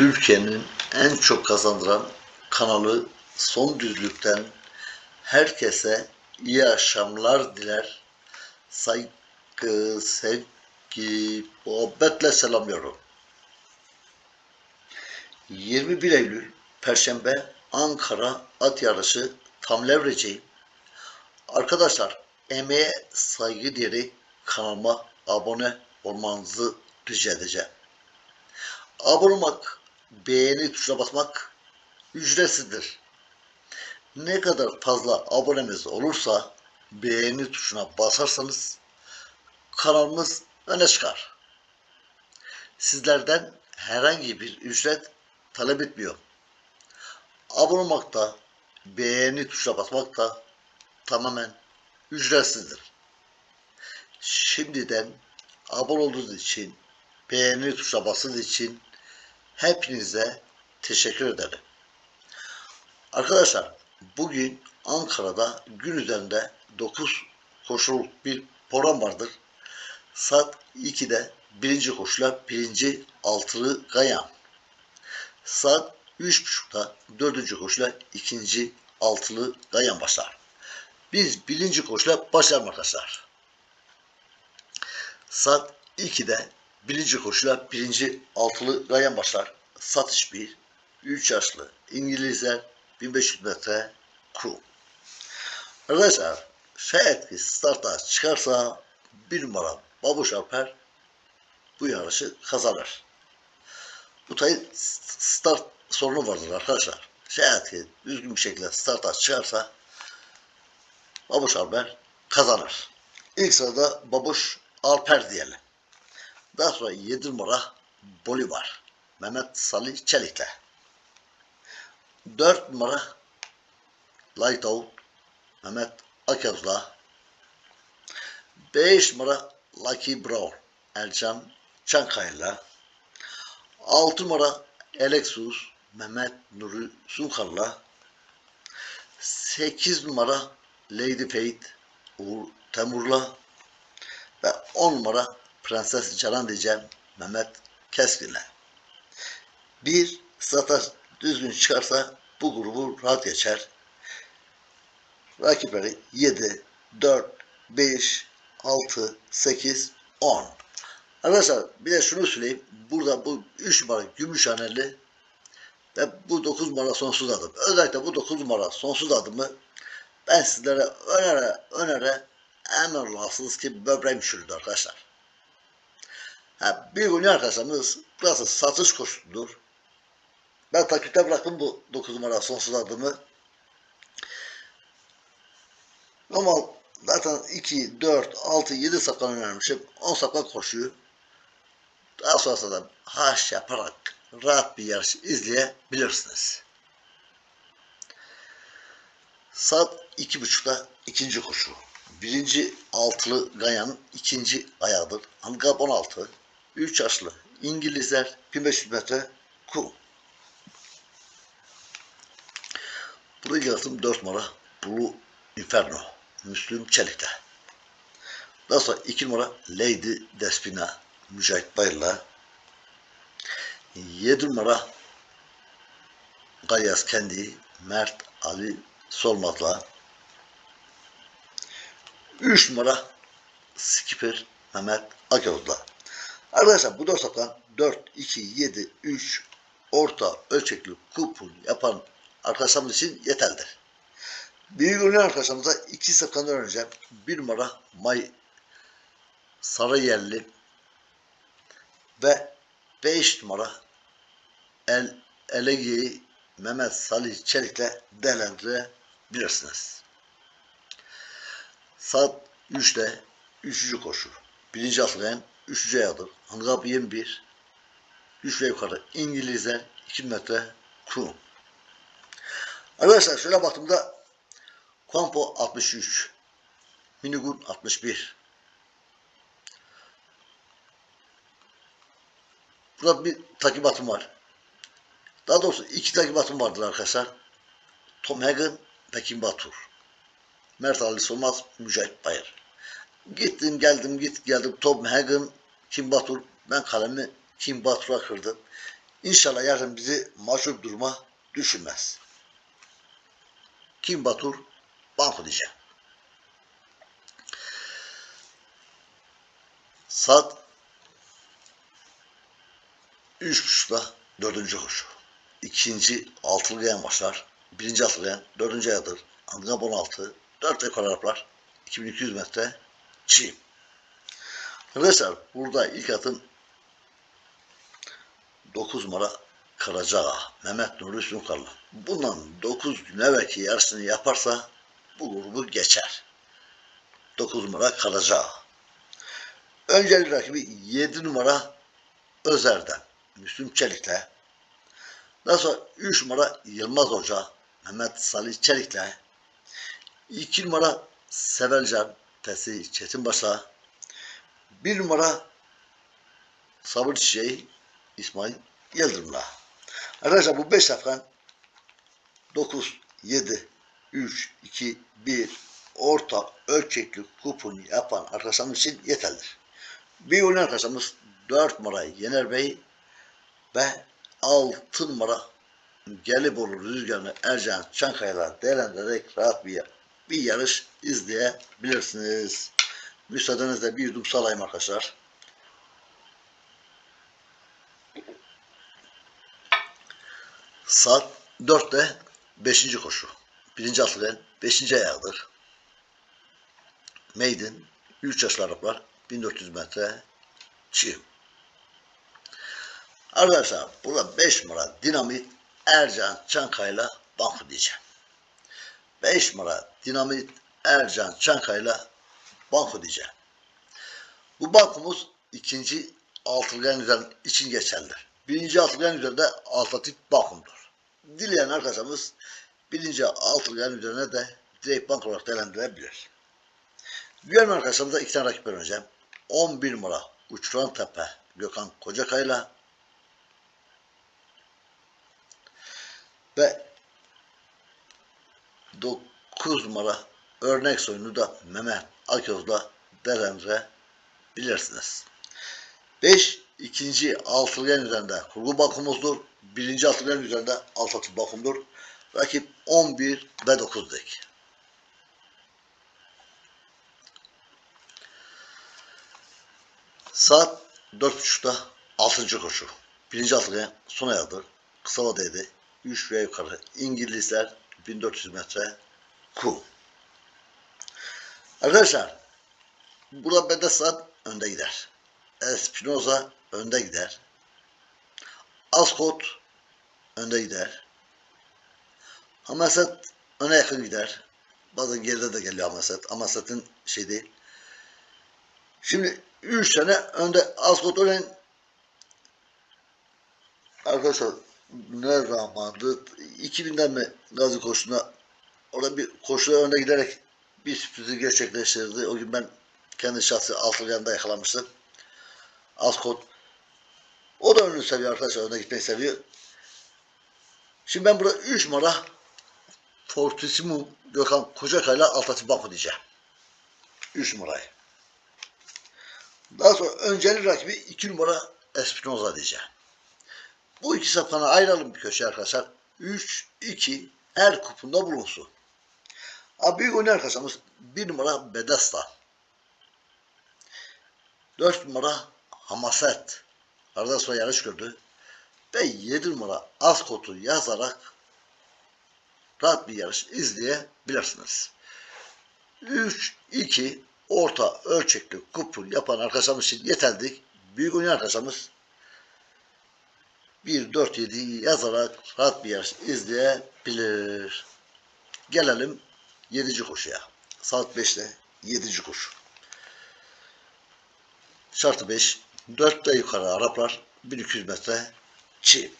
Türkiye'nin en çok kazandıran kanalı Son Düzlük'ten herkese iyi akşamlar diler. Saygı, sevgi, muhabbetle selamlıyorum. 21 Eylül Perşembe Ankara At Yarışı tam levreceğim. Arkadaşlar emeğe saygı diyerek kanalıma abone olmanızı rica edeceğim. Abone olmak, beğeni tuşuna basmak ücretsizdir. Ne kadar fazla abonemiz olursa beğeni tuşuna basarsanız kanalımız öne çıkar. Sizlerden herhangi bir ücret talep etmiyor. Abone olmak da beğeni tuşuna basmak da tamamen ücretsizdir. Şimdiden abone olduğunuz için, beğeni tuşuna bastığınız için hepinize teşekkür ederim. Arkadaşlar bugün Ankara'da gün üzerinde 9 koşuluk bir program vardır. Saat 2'de birinci koşula birinci altılı Gayan. Saat 3.30'da dördüncü koşula ikinci altılı Gayan başlar. Biz birinci koşula başlayalım arkadaşlar. Saat 2'de birinci koşula birinci altılı Gayan başlar. Satış 1, 3 yaşlı İngilizler 1500 metre kum. Arkadaşlar şayet ki starta çıkarsa bir numara Babuş Alper bu yarışı kazanır. Bu tabi start sorunu vardır arkadaşlar. Şayet ki düzgün bir şekilde starta çıkarsa Babuş Alper kazanır. İlk sırada Babuş Alper diyelim. Daha sonra 7 numara Bolivar. Mehmet Salih Çelik'le. 4 numara Light Mehmet Aköz'la. 5 numara Lucky Brown Ercan Çankaya'yla. 6 numara Alexus Mehmet Nuri Sunkar'la. 8 numara Lady Fate Uğur Temur'la ve 10 numara Prenses Canan diyeceğim Mehmet Keskin'le. Bir starta düzgün çıkarsa bu grubu rahat geçer. Rakipleri 7, 4, 5, 6, 8, 10. Arkadaşlar bir de şunu söyleyeyim. Burada bu 3 numara Gümüşhaneli ve bu 9 numara sonsuz adım. Özellikle bu 9 numara sonsuz adımı ben sizlere önere önere emin olasınız ki böbreğim çürüdü arkadaşlar. Ha, bir gün arkadaşlarımız burası satış koşusudur. Ben takipte bıraktım bu 9 numara sonsuz adımı. Normal zaten 2, 4, 6, 7 saklan önermişim. 10 saklan koşuyor. Daha sonrasında haş yaparak rahat bir yarış izleyebilirsiniz. Saat iki buçukta ikinci koşu. Birinci altılı Gayan ikinci ayağıdır. Handikap 16. 3 yaşlı İngilizler 1500 metre kum. Buraya geldim 4 numara Blue Inferno. Müslüm Çelik'te. Daha sonra 2 numara Lady Despina Mücahit Bayır'la. 7 numara Galyas Kendi Mert Ali Solmaz'la. 3 numara Skipper Mehmet Akyoz'la. Arkadaşlar bu dört saptan 4, 2, 7, 3 orta ölçekli kupon yapan arkadaşlarımız için yeterlidir. Büyük ürün arkadaşlarımıza iki saptan öğreneceğim. Bir numara May Sarıyerli ve 5 numara El Elegi'yi Mehmet Salih Çelik'le değerlendirebilirsiniz. Saat 3'te 3. koşu. Birinci atlayan 3. ayadır. Handikap 21. 3 ve yukarı İngilizler 2 metre kum. Arkadaşlar şöyle baktığımda Kompo 63. Minigun 61. Burada bir takibatım var. Daha doğrusu iki takibatım vardır arkadaşlar. Tom Hagen ve Kim Batur. Mert Ali Solmaz, Mücahit Bayır. Gittim geldim git geldim Tom Hagen, Kim Batur. Ben kalemi Kim Batur'a kırdım. İnşallah yarın bizi mahcup duruma düşürmez. Kim Batur? Banko diyeceğim. Saat üç buçukta dördüncü koşu. İkinci altılı yan başlar. Birinci altılı yan dördüncü ayadır. Handikap 16. Dört rekor Araplar. 2200 metre çiğ. Arkadaşlar burada ilk atım 9 numara Karacağa, Mehmet Nuri Sunkarlı. Bundan 9 gün evvelki yarışını yaparsa bu grubu geçer. 9 numara Karacağa. Önceli rakibi 7 numara Özer'den Müslüm Çelik'le. Daha sonra 3 numara Yılmaz Hoca Mehmet Salih Çelik'le. 2 numara Sevelcan Tesi Çetinbaş'a. 1 numara Sabır Çiçeği İsmail Yıldırım'la. Arkadaşlar bu 5 safkan 9, 7, 3, 2, 1 orta ölçekli kupon yapan arkadaşlarımız için yeterlidir. Bir oyun arkadaşımız 4 numara Yener Bey ve 6 numara Gelibolu Rüzgarı'nı Ercan Çankaya'la değerlendirerek rahat bir, bir yarış izleyebilirsiniz. Müsaadenizle bir yudum salayım arkadaşlar. Saat 4'te 5. koşu. Birinci atlayan 5. ayağıdır. Maiden 3 yaşlı Araplar 1400 metre çiğ. Arkadaşlar burada 5 numara dinamit Ercan Çankaya'yla banko diyeceğim. 5 numara dinamit Ercan Çankaya'yla banko diyeceğim. Bu bankomuz ikinci altılgen üzerinde için geçerlidir. Birinci altılgen üzerinde alternatif bankumdur. Dileyen arkadaşımız birinci altılgen üzerine de direkt bank olarak değerlendirebilir. Diğer arkadaşlarımıza iki tane rakip vereceğim. 11 numara Uçuran Tepe Gökhan Kocakay'la ve 9 numara örnek soyunu da Mehmet Aköz'la değerlendirebilirsiniz. 5 ikinci altılgen üzerinde kurgu bakımımızdır. Birinci altılgen üzerinde alt atı bakımdır. Rakip 11 ve 9 dek. Saat 4.30'da 6. koşu. Birinci altılgen son ayağıdır. Kısa vadeydi. 3 ve yukarı. İngilizler 1400 metre ku. Arkadaşlar burada Bedesat önde gider. Espinoza önde gider. Ascot önde gider. Hamaset öne yakın gider. Bazen geride de geliyor Hamaset. Hamaset'in şey değil. Şimdi 3 tane önde Ascot öne arkadaşlar ne zamandı 2000'den mi Gazi koşusuna orada bir koşuda önde giderek bir sürprizi gerçekleştirdi. O gün ben kendi şahsi altılganda yakalamıştım. Ascot. O da önünü seviyor arkadaşlar. Öne gitmeyi seviyor. Şimdi ben burada 3 numara Fortissimo Gökhan Kocakay'la Altatı Bako diyeceğim. 3 numarayı. Daha sonra önceli rakibi 2 numara Espinoza diyeceğim. Bu iki safkanı ayıralım bir köşeye arkadaşlar. 3, 2 her kupunda bulunsun. Abi büyük oyun arkadaşımız 1 numara Bedesta. 4 numara Hamaset. Arada sonra yarış gördü. Ve 7 numara Ascot'u yazarak rahat bir yarış izleyebilirsiniz. 3, 2 orta ölçekli kupon yapan arkadaşımız için yeterli. Büyük oyun arkadaşımız 1, 4, 7 yazarak rahat bir yarış izleyebilir. Gelelim 7. koşuya. Saat 5'te 7. koşu. Şartı 5. 4'te yukarı Araplar 1200 metre çi.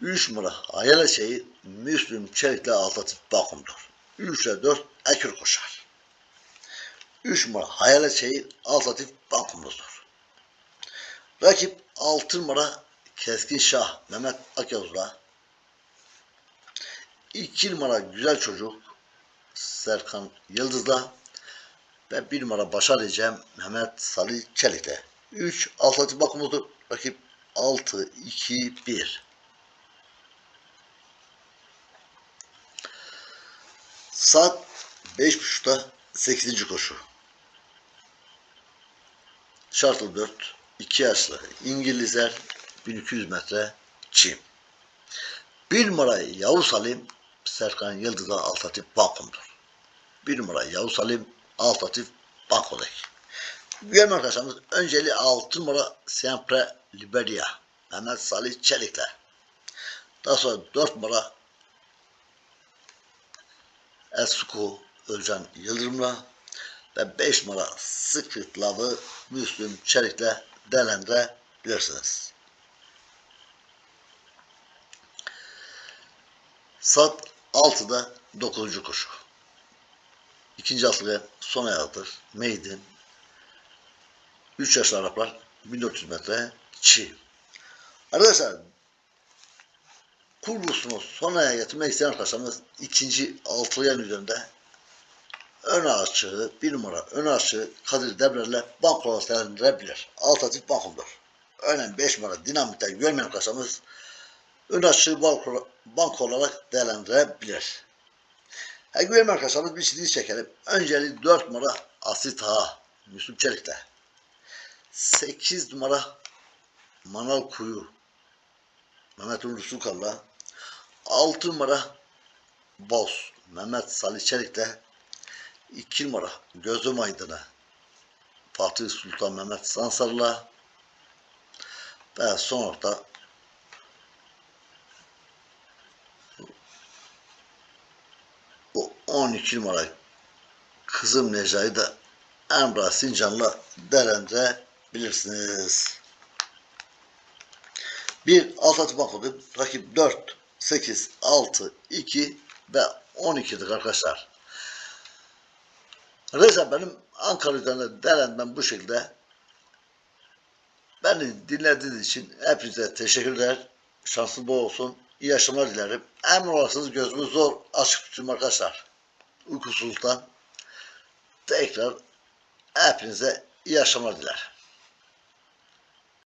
3 numara Hayal şeyi Müslüm Çelik'le Altatif Bakum'dur. 3 ile 4 Ekür koşar. 3 numara Hayal şeyi Altatif Bakum'dur. Rakip 6 numara Keskin Şah Mehmet Akyavuz'la 2 numara Güzel Çocuk Serkan Yıldız'la ve 1 numara Başar Mehmet Salih Çelik'le. 3 Altatif Bakum'dur. Rakip 6, 2, 1. Saat 5.30'da 8. koşu. Şartlı 4, 2 yaşlı İngilizler 1200 metre çim. Bir numara Yavuz Salim Serkan Yıldız'a Altatif Bankum'dur. Bir numara Yavuz Salim Altatif Banko'daki. Güven arkadaşlarımız önceli 6 numara Siempre Liberia Mehmet Salih Çelik'le. Daha sonra 4 numara Esuku Özcan Yıldırım'la ve 5 numara Secret Love'ı Müslüm Çelik'le değerlendirebilirsiniz. Saat 6'da 9. koşu. İkinci atlıya son ayağıdır. Maiden. 3 yaşlı Araplar 1400 metre çi. Arkadaşlar kurgusunu son ayağa getirmek isteyen arkadaşlarımız ikinci altılayan üzerinde ön açığı, bir numara ön açığı Kadir Debrer'le bank olarak değerlendirebilir. Alternatif bankumdur. Örneğin 5 numara dinamitten görmeyen arkadaşlarımız ön açığı bank, bank olarak değerlendirebilir. Ha, güvenme arkadaşlarımız bir çizgi çekelim. Önceli 4 numara Asit Ağa, Müslüm Çelik'le. 8 numara Manal Kuyu, Mehmet Ünlü Sukal'la. 6 numara Boz, Mehmet Salih Çelik'le. 2 numara Gözüm Aydın'ı, Fatih Sultan Mehmet Sansar'la. Ve son nokta o 12 numara Kızım Necla'yı da Emrah Sincan'la değerlendirebilirsiniz. Bir alt atı bakıldı. Rakip 4, 8, 6, 2 ve 12'dir arkadaşlar. Arkadaşlar benim Ankara üzerinde değerlendirmem bu şekilde. Beni dinlediğiniz için hepinize teşekkürler. Şanslı bol olsun. İyi yaşamlar dilerim. Emin olasınız gözümüz zor açık tutayım arkadaşlar. Uykusuzluktan. Tekrar hepinize iyi yaşamlar dilerim.